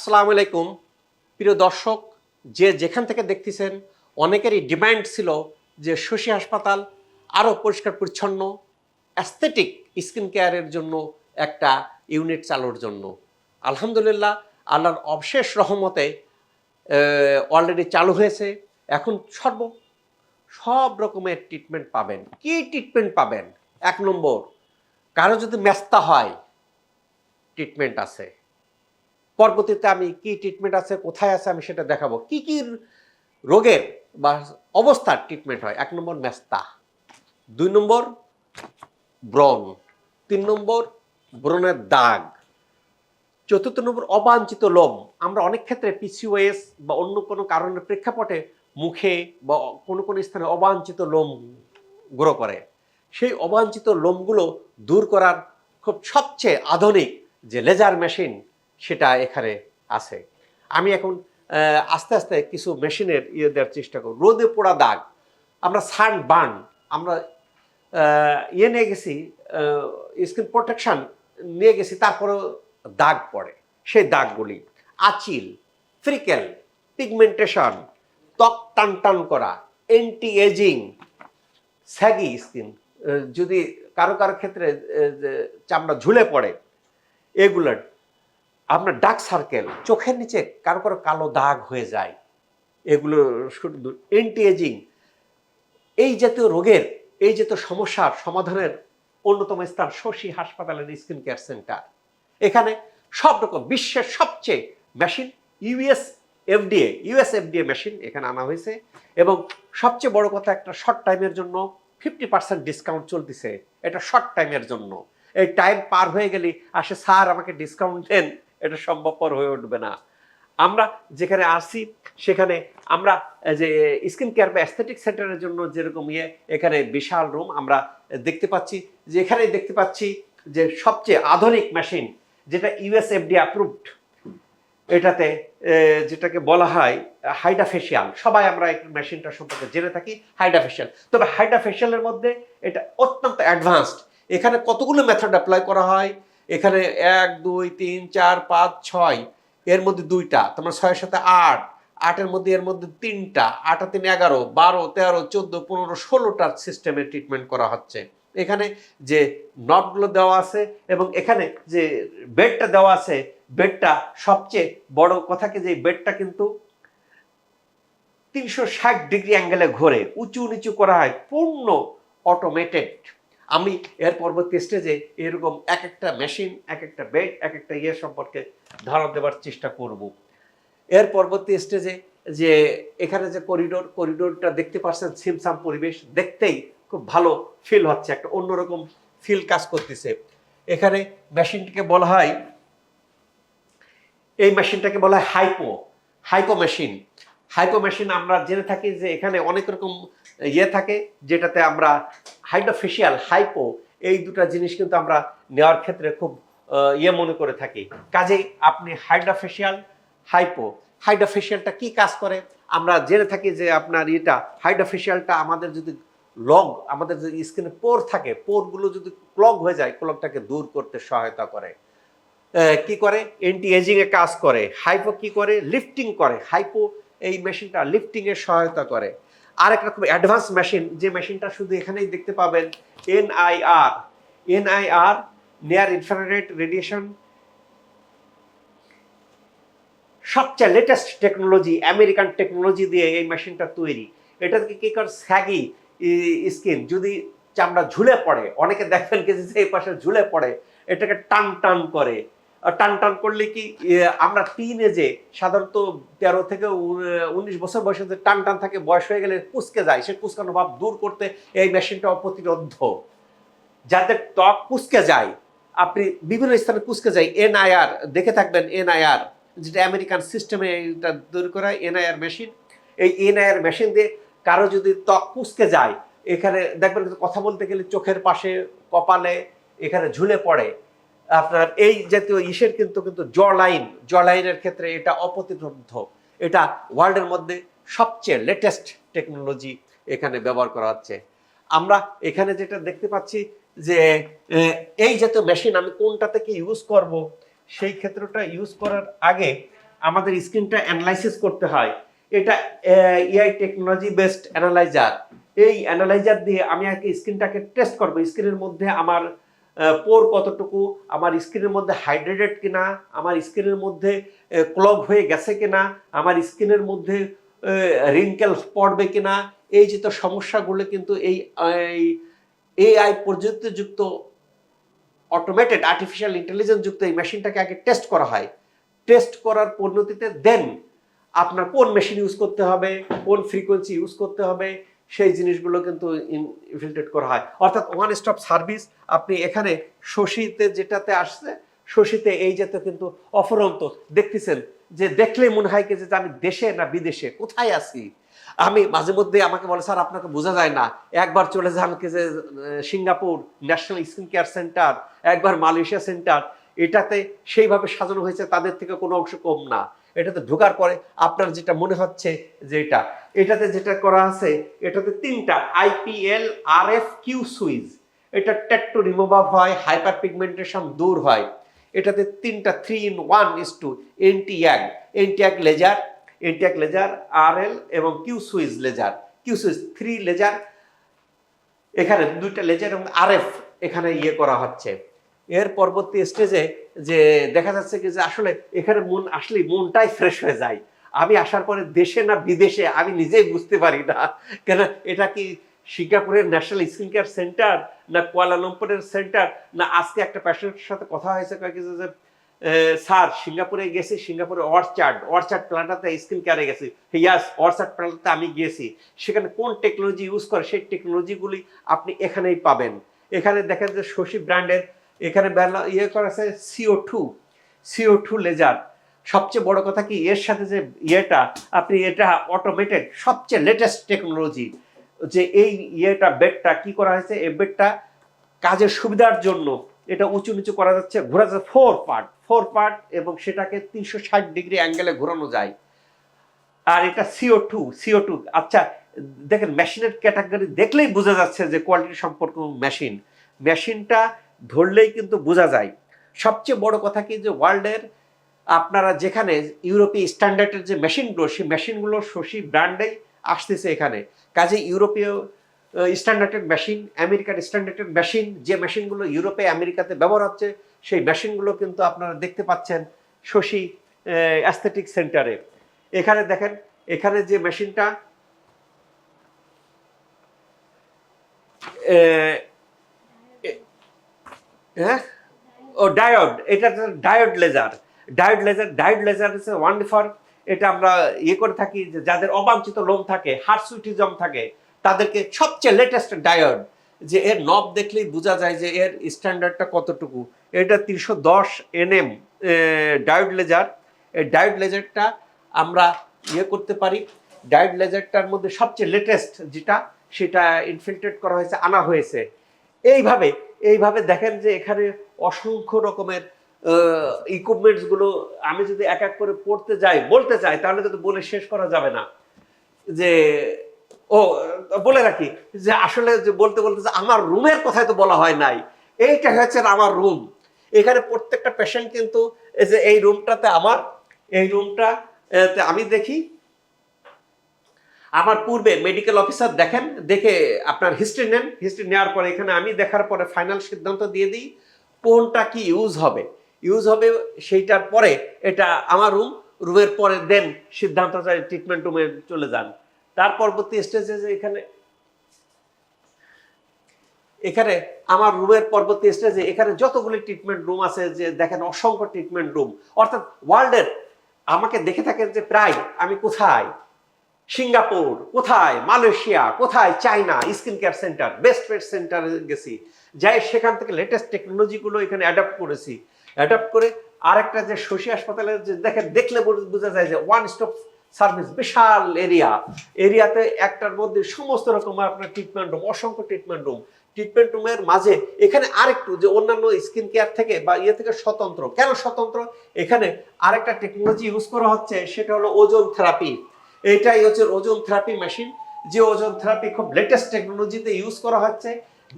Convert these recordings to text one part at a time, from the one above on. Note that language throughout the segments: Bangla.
আসসালামু আলাইকুম। প্রিয় দর্শক, যে যেখান থেকে দেখতেছেন, অনেকেরই ডিমান্ড ছিল যে শশী হাসপাতাল আরও পরিষ্কার পরিচ্ছন্ন অ্যাস্থেটিক স্কিন কেয়ারের জন্য একটা ইউনিট চালুর জন্য। আলহামদুলিল্লাহ, আল্লাহর অবশেষ রহমতে অলরেডি চালু হয়েছে। এখন সর্ব, সব রকমের ট্রিটমেন্ট পাবেন। কি ট্রিটমেন্ট পাবেন? এক নম্বর, কারও যদি মেস্তা হয় ট্রিটমেন্ট আছে। পরবর্তীতে আমি কি ট্রিটমেন্ট আছে, কোথায় আছে আমি সেটা দেখাবো। কি কি রোগের বা অবস্থার ট্রিটমেন্ট হয়? এক নম্বর মেস্তা, দুই নম্বর ব্রণ, তিন নম্বর ব্রণের দাগ, চতুর্থ নম্বর অবাঞ্ছিত লোম। আমরা অনেক ক্ষেত্রে পিসিওএস বা অন্য কোনো কারণের প্রেক্ষাপটে মুখে বা কোনো কোনো স্থানে অবাঞ্ছিত লোম গ্রো করে। সেই অবাঞ্ছিত লোমগুলো দূর করার খুব সবচেয়ে আধুনিক যে লেজার মেশিন সেটা এখানে আছে। আমি এখন আস্তে আস্তে কিছু মেশিনের ইয়ে দেওয়ার চেষ্টা করব। রোদে পোড়া দাগ, আমরা সান বার্ন, আমরা ইয়ে নিয়ে গেছি স্কিন প্রোটেকশন নিয়ে গেছি, তারপরেও দাগ পড়ে। সেই দাগগুলি, আচিল, ফ্রিকেল, পিগমেন্টেশন, ত্বক টান টান করা অ্যান্টি এজিং স্যাগি স্কিন যদি কারও কারও ক্ষেত্রে চামড়া ঝুলে পড়ে, এগুলোর আপনার ডার্ক সার্কেল চোখের নিচে কারও কারও কালো দাগ হয়ে যায়। এগুলো অ্যান্টি এজিং এই জাতীয় রোগের, এই জাতীয় সমস্যার সমাধানের অন্যতম স্থান শশী হাসপাতালের স্কিন কেয়ার সেন্টার এখানে সব রকম, বিশ্বের সবচেয়ে machine US FDA US FDA machine এখানে আনা হয়েছে। এবং সবচেয়ে বড় কথা, একটা শর্ট টাইমের জন্য ফিফটি পার্সেন্ট ডিসকাউন্ট চলতেছে। এটা শর্ট টাইমের জন্য। এই টাইম পার হয়ে গেলে আসে, স্যার, আমাকে ডিসকাউন্ট দেন। এটা সম্ভবপর হয়ে উঠবে না। আমরা যেখানে আসি সেখানে আমরা যে স্কিন কেয়ার বা অ্যাস্থেটিক সেন্টারের জন্য যেরকম ইয়ে এখানে বিশাল রুম আমরা দেখতে পাচ্ছি। যে এখানে দেখতে পাচ্ছি যে সবচেয়ে আধুনিক মেশিন যেটা ইউএসএফডি অ্যাপ্রুভড এটাতে যেটাকে বলা হয় হাইডা ফেশিয়াল সবাই আমরা এই মেশিনটা সম্পর্কে জেনে থাকি হাইডা ফেশিয়াল তবে হাইডা ফেশিয়ালের মধ্যে এটা অত্যন্ত অ্যাডভান্সড এখানে কতগুলো মেথড অ্যাপ্লাই করা হয়? এখানে এক, দুই, তিন, চার, পাঁচ, ছয়, এর মধ্যে দুইটা তোমার ছয়ের সাথে আট, আটের মধ্যে, এর মধ্যে তিনটা, আট তিন, এগারো, বারো, তেরো, চোদ্দ, পনেরো ষোলোটার সিস্টেমে ট্রিটমেন্ট করা হচ্ছে। এখানে যে নটগুলো দেওয়া আছে এবং এখানে যে বেডটা দেওয়া আছে বেডটা সবচেয়ে বড় কথা কি যে বেডটা কিন্তু তিনশো ষাট ডিগ্রি অ্যাঙ্গেলে ঘোরে উঁচু নিচু করা হয়, পূর্ণ অটোমেটেড আমি এর পরবর্তী স্টেজে এরকম এক একটা মেশিন এক একটা বেড এক একটা ইয়ে সম্পর্কে ধারণা দেওয়ার চেষ্টা করব। এর পরবর্তী স্টেজে যে এখানে যে করিডোর করিডোরটা দেখতে পাচ্ছেন সিমসাম পরিবেশ, দেখতেই খুব ভালো ফিল হচ্ছে, একটা অন্যরকম ফিল কাজ করতেছে। এখানে মেশিনটিকে বলা হয়, এই মেশিনটাকে বলা হয় hypo hypo machine hypo machine আমরা জেনে থাকি যে এখানে অনেক রকম ইয়ে থাকে, যেটাতে আমরা হাইড্রোফেশিয়াল, হাইপো, এই দুটো জিনিস কিন্তু আমরা নেওয়ার ক্ষেত্রে খুব ইয়ে মনে করে থাকি। কাজেই আপনি হাইড্রোফেশিয়াল, হাইপো, হাইড্রোফেশিয়ালটা কি কাজ করে? আমরা জেনে থাকি যে আপনার এটা হাইড্রোফেশিয়ালটা আমাদের যদি লগ, আমাদের যে স্কিনে পোর থাকে, পোরগুলো যদি ক্লগ হয়ে যায়, ক্লগটাকে দূর করতে সহায়তা করে। কি করে? এন্টি এজিং এ কাজ করে। হাইপো কি করে? লিফটিং করে। হাইপো এই মেশিনটা লিফটিং এর সহায়তা করে। আর একটা খুব অ্যাডভান্স মেশিন যে মেশিনটা শুধু এখানেই দেখতে পাবেন NIR NIR near infrared radiation সবচেয়ে লেটেস্ট টেকনোলজি আমেরিকান টেকনোলজি দিয়ে এই মেশিনটা তৈরি। এটাকে কি করে? স্যাগি স্কিন যদি চামড়া ঝুলে পড়ে, অনেকে দেখবেন কি এই পাশে ঝুলে পড়ে, এটাকে টান টান করে। টান টান করলে কি আমরা আমরা টিনেজে সাধারণত তেরো থেকে উনিশ বছর বয়সে যে টান টান থাকে, বয়স হয়ে গেলে কুচকে যায়। সে কুচকানো ভাব দূর করতে এই মেশিনটা অপ্রতিরোধ। যাদের ত্বক কুচকে যায়, আপনি বিভিন্ন স্থানে কুচকে যায়, এনআইআর, দেখে থাকবেন এনআইআর, যেটা আমেরিকান সিস্টেমে এটা তৈরি করা এনআইআর মেশিন এই এনআইআর মেশিন দিয়ে কারও যদি ত্বক কুচকে যায়, এখানে দেখবেন কথা বলতে গেলে চোখের পাশে, কপালে, এখানে ঝুলে পড়ে। আপনার এই জাতীয় ইসের কিন্তু কিন্তু জ লাইন লাইনের ক্ষেত্রে এটা অপ্রতিরোধ। এটা ওয়ার্ল্ডের মধ্যে সবচেয়ে লেটেস্ট টেকনোলজি এখানে ব্যবহার করা হচ্ছে। আমরা এখানে যেটা দেখতে পাচ্ছি যে এই জাতীয় মেশিন আমি কোনটা থেকে ইউজ করব, সেই ক্ষেত্রটা ইউজ করার আগে আমাদের স্ক্রিনটা অ্যানালাইসিস করতে হয়। এটা এআই টেকনোলজি বেসড অ্যানালাইজার এই অ্যানালাইজার দিয়ে আমি আগে স্ক্রিনটাকে টেস্ট করব। স্ক্রিনের মধ্যে আমার পোর কতটুকু, আমার স্কিনের মধ্যে হাইড্রেটেড কিনা, আমার স্কিনের মধ্যে ক্লগ হয়ে গেছে কিনা, আমার স্কিনের মধ্যে রিঙ্কেল পড়বে কিনা, এই যে তো সমস্যাগুলো কিন্তু এই এআই প্রযুক্তিযুক্ত অটোমেটেড আর্টিফিশিয়াল ইন্টেলিজেন্স যুক্ত এই মেশিনটাকে আগে টেস্ট করা হয়। টেস্ট করার পদ্ধতিতে দেন আপনার কোন মেশিন ইউজ করতে হবে, কোন ফ্রিকোয়েন্সি ইউজ করতে হবে সেই জিনিসগুলো কিন্তু ইনফিল্ট্রেট করা হয়। অর্থাৎ ওয়ান স্টপ সার্ভিস আপনি এখানে শশীতে যেটাতে আসছে, শশীতে এই যেতে কিন্তু অফরন্ত দেখতেছেন যে দেখলে মনে হয় কি যে আমি দেশে না বিদেশে? কোথায় আছি? আমি মাঝে মধ্যে আমাকে বলে, স্যার, আপনাকে বোঝা যায় না। একবার চলে যান কি যে Singapore national skin care centre একবার মালয়েশিয়া সেন্টার এটাতে সেইভাবে সাজানো হয়েছে, তাদের থেকে কোনো অংশ কম না। এটাতে ঢোকার পরে আপনার যেটা মনে হচ্ছে যে এটা, এটাতে যেটা করা আছে, এটাতে তিনটা IPL R F Q switch এটা ট্যাট্টু রিমুভ হয় হাইপার পিগমেন্টেশন দূর হয়। এটাতে তিনটা three in one is two ND YAG ND YAG laser ND YAG laser আর এল এবং Q switch laser Q switch three laser এখানে দুইটা লেজার এবং আর এফ এখানে ইয়ে করা হচ্ছে। এর পরবর্তী স্টেজে যে দেখা যাচ্ছে কি যে আসলে এখানে মন আসলেই মনটাই ফ্রেশ হয়ে যায়। আমি আসার পরে দেশে না বিদেশে আমি নিজেই বুঝতে পারি না। কেন এটা কি সিঙ্গাপুরের ন্যাশনাল স্কিন কেয়ার সেন্টার না কুয়ালালামপুরের সেন্টার না আজকে একটা প্যাশেন্টের সাথে কথা হয়েছে কয়েক যে স্যার সিঙ্গাপুরে গেছি, সিঙ্গাপুরে অর্চার্ড অর্চার্ড প্ল্যান্টাতে স্কিন কেয়ারে গেছি। ইয়াস অর্চার্ড প্ল্যান্টাতে আমি গিয়েছি। সেখানে কোন টেকনোলজি ইউজ করে, সেই টেকনোলজিগুলি আপনি এখানেই পাবেন। এখানে দেখেন যে শশী ব্র্যান্ডের এখানে বেলা- ইয়ে করা CO two CO two laser সবচেয়ে বড় কথা কি, এর সাথে যে ইয়েটা, আপনি এটা অটোমেটেড সবচেয়ে লেটেস্ট টেকনোলজি যে এই ইয়েটা, বেডটা কি করা হয়েছে, এই বেডটা কাজের সুবিধার জন্য, এটা উঁচু নিচু করা যাচ্ছে, ঘোরা যাচ্ছে ফোর পার্ট ফোর পার্ট এবং সেটাকে তিনশো ষাট ডিগ্রি অ্যাঙ্গেলে ঘোরানো যায়। আর এটা সিও টু সিও টু আচ্ছা দেখেন মেশিনের ক্যাটাগরি দেখলেই বোঝা যাচ্ছে যে কোয়ালিটি সম্পর্ক মেশিন মেশিনটা ধরলেই কিন্তু বোঝা যায়। সবচেয়ে বড় কথা কি যে ওয়ার্ল্ডের আপনারা যেখানে ইউরোপীয় স্ট্যান্ডার্ডের যে মেশিনগুলো, সেই মেশিনগুলো শশী ব্র্যান্ডেই আসতেছে এখানে। কাজে ইউরোপীয় স্ট্যান্ডার্ডের মেশিন আমেরিকার স্ট্যান্ডার্ডের মেশিন, যে মেশিনগুলো ইউরোপে, আমেরিকাতে ব্যবহার হচ্ছে, সেই মেশিনগুলো কিন্তু আপনারা দেখতে পাচ্ছেন শশী অ্যাস্থেটিক সেন্টারে। এখানে দেখেন, এখানে যে মেশিনটা হ্যাঁ? ও ডায়োড এটা diode laser diode laser diode laser is one for এটা আমরা ইয়ে করে থাকি যে যাদের অবাঞ্ছিত লোম থাকে হার্সুইটিজম থাকে, তাদেরকে সবচেয়ে লেটেস্ট ডায়োড যে এর নব দেখলেই বোঝা যায় যে এর স্ট্যান্ডার্ডটা কতটুকু। এটা তিনশো দশ এনএম ডায়োড লেজার এই ডায়োড লেজারটা আমরা ইয়ে করতে পারি। ডায়োড লেজারটার মধ্যে সবচেয়ে লেটেস্ট যেটা, সেটা ইনফিল্ট্রেট করা হয়েছে, আনা হয়েছে। এইভাবে এইভাবে দেখেন যে এখানে অসংখ্য রকমের ইকুইপমেন্টসগুলো আমি যদি এক এক করে পড়তে যাই, বলতে চাই, তাহলে কিন্তু বলে শেষ করা যাবে না। যে, ও, বলে রাখি, যে আসলে যে বলতে বলতে যে আমার রুমের কথাই তো বলা হয় নাই। এইটা হচ্ছে আমার রুম। এখানে প্রত্যেকটা পেশেন্ট কিন্তু এই যে এই রুমটাতে আমার, এই রুমটা আমি দেখি আমার পূর্বে মেডিকেল অফিসার দেখেন, দেখে আপনার হিস্ট্রি নেন। হিস্ট্রি নেওয়ার পরে এখানে আমি দেখার পরে ফাইনাল সিদ্ধান্ত দিয়ে দিই, কোনটা কি ইউজ হবে। ইউজ হবে সেইটার পরে এটা আমার রুম রুমের পরে দেন সিদ্ধান্ত ট্রিটমেন্ট রুমে চলে যান। তার পরবর্তী স্টেজে যে এখানে এখানে আমার রুমের পরবর্তী স্টেজে এখানে যতগুলি ট্রিটমেন্ট রুম আছে, যে দেখেন অসংখ্য ট্রিটমেন্ট রুম অর্থাৎ ওয়ার্ল্ডের আমাকে দেখে থাকেন যে প্রায় আমি কোথায়? সিঙ্গাপুর, কোথায়? মালয়েশিয়া, কোথায়? China, skin care centre, best পেট সেন্টারে গেছি। যাই সেখান থেকে লেটেস্ট টেকনোলজিগুলো এখানে অ্যাডাপ্ট করেছি। অ্যাডাপ্ট করে আরেকটা যে শশী হাসপাতালের যে দেখে দেখলে বোঝা যায় যে ওয়ান স্টপ সার্ভিস বিশাল এরিয়া এরিয়াতে একটার মধ্যে সমস্ত রকম আপনার ট্রিটমেন্ট রুম অসংখ্য ট্রিটমেন্ট রুম ট্রিটমেন্ট রুমের মাঝে এখানে আরেকটু যে অন্যান্য স্কিন কেয়ার থেকে বা ইয়ে থেকে স্বতন্ত্র। কেন স্বতন্ত্র? এখানে আরেকটা টেকনোলজি ইউজ করা হচ্ছে, সেটা হলো ওজন থেরাপি এটাই হচ্ছে ওজন থেরাপি মেশিন যে ওজন থেরাপি খুব লেটেস্ট টেকনোলজিতে ইউজ করা হচ্ছে,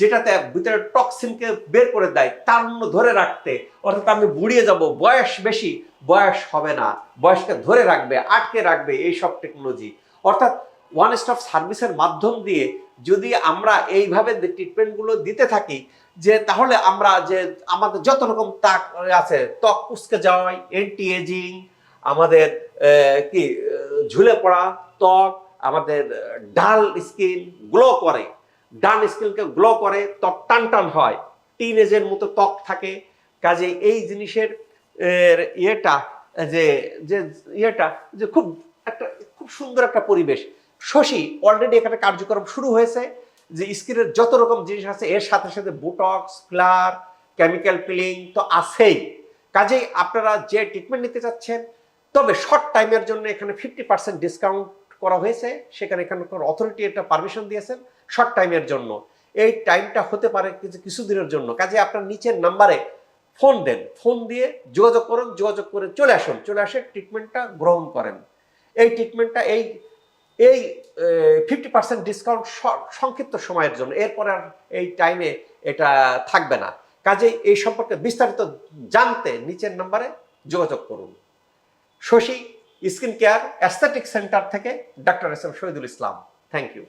যেটাতে ভিতরে টক্সিনকে বের করে দেয় তারুণ্য ধরে রাখতে। অর্থাৎ আমি বুড়িয়ে যাব, বয়স বেশি, বয়স হবে না, বয়সকে ধরে রাখবে, আটকে রাখবে এই সব টেকনোলজি অর্থাৎ ওয়ান স্টপ সার্ভিসের মাধ্যম দিয়ে যদি আমরা এইভাবে ট্রিটমেন্টগুলো দিতে থাকি, যে তাহলে আমরা যে আমাদের যত রকম তাক আছে, ত্বক কুচকে যাওয়াই এন্টি এজিং আমাদের কি ঝুলে পড়া, ত্বক, আমাদের ডাল স্কিন গ্লো করে। ডান স্কিনকে গ্লো করে, ত্বক টান টান হয়। টিন এজের মতো ত্বক থাকে। কাজে এই জিনিসের ইয়েটা, যে যে ইয়েটা, যে খুব একটা, খুব সুন্দর একটা পরিবেশ। শশী অলরেডি এখানে কার্যক্রম শুরু হয়েছে যে স্কিনের যত রকম জিনিস আছে, এর সাথে সাথে বুটক্স ফ্লার কেমিক্যাল পিলিং তো আছেই। কাজেই আপনারা যে ট্রিটমেন্ট নিতে চাচ্ছেন তবে শর্ট টাইমের জন্য এখানে ফিফটি পার্সেন্ট ডিসকাউন্ট করা হয়েছে। সেখানে এখানকার অথরিটি একটা পারমিশন দিয়েছেন শর্ট টাইমের জন্য। এই টাইমটা হতে পারে কিছু কিছুদিনের জন্য। কাজে আপনার নিচের নাম্বারে ফোন দেন। ফোন দিয়ে যোগাযোগ করুন, যোগাযোগ করে চলে আসুন। চলে আসে ট্রিটমেন্টটা গ্রহণ করেন। এই ট্রিটমেন্টটা এই এই ফিফটি পার্সেন্ট ডিসকাউন্ট সংক্ষিপ্ত সময়ের জন্য। এরপর আর এই টাইমে এটা থাকবে না। কাজেই এই সম্পর্কে বিস্তারিত জানতে নিচের নাম্বারে যোগাযোগ করুন। Shashi skin care aesthetic centre থেকে doctor S M Shahidul Islam. Thank you